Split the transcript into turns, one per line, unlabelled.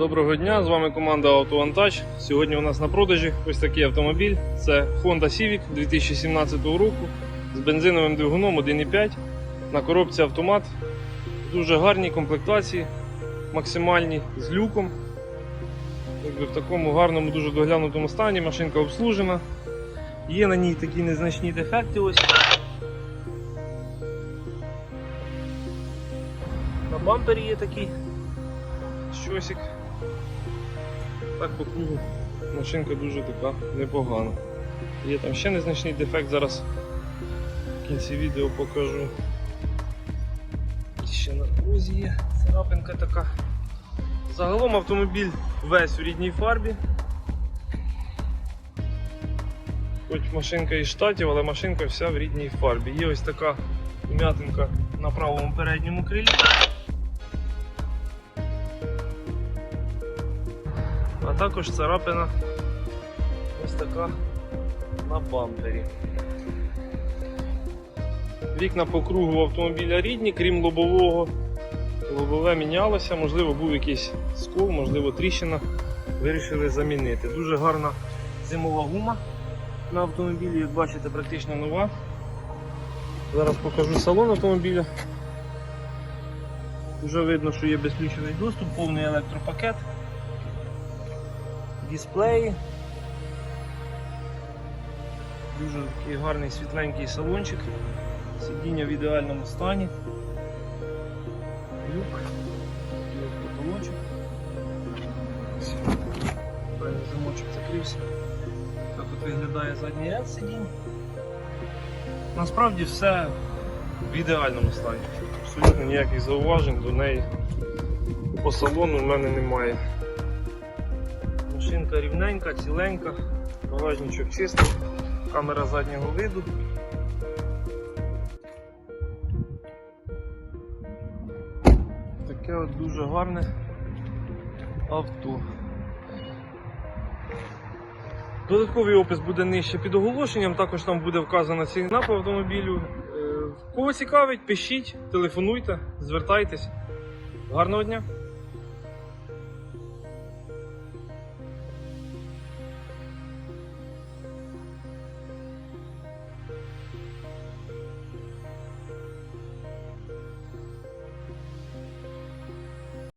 Доброго дня, з вами команда AutoVantage. Сьогодні у нас на продажі ось такий автомобіль. Це Honda Civic 2017 року з бензиновим двигуном 1.5 на коробці автомат. Дуже гарній комплектації, максимальні з люком. Якби в такому гарному, дуже доглянутому стані. Машинка обслужена. Є на ній такі незначні дефекти. Ось. На бампері є такий щосик. Так по кругу машинка дуже така непогана. Є там ще незначний дефект, зараз в кінці відео покажу. Ще на крузі є царапинка така. Загалом автомобіль весь у рідній фарбі. Хоч машинка із штатів, але машинка вся в рідній фарбі. Є ось така вм'ятинка на правому передньому крилі. А також царапина ось така на бампері. Вікна по кругу автомобіля рідні, крім лобового. Лобове мінялося, можливо, був якийсь скол, можливо, тріщина. Вирішили замінити. Дуже гарна зимова гума на автомобілі, як бачите, практично нова. Зараз покажу салон автомобіля. Вже видно, що є безключовий доступ, повний електропакет дисплеї. Дуже такий гарний світленький салончик. Сидіння в ідеальному стані. Люк, потолочок. Правильно, замочок закрився. Так от виглядає задній ряд сидінь. Насправді все в ідеальному стані. Абсолютно ніяких зауважень до неї по салону в мене немає. Машинка рівненька, ціленька, багажничок чистий, камера заднього виду. Таке от дуже гарне авто. Додатковий опис буде нижче під оголошенням, також там буде вказана ціна по автомобілю. Е, Кого цікавить, пишіть, телефонуйте, звертайтесь. Гарного дня!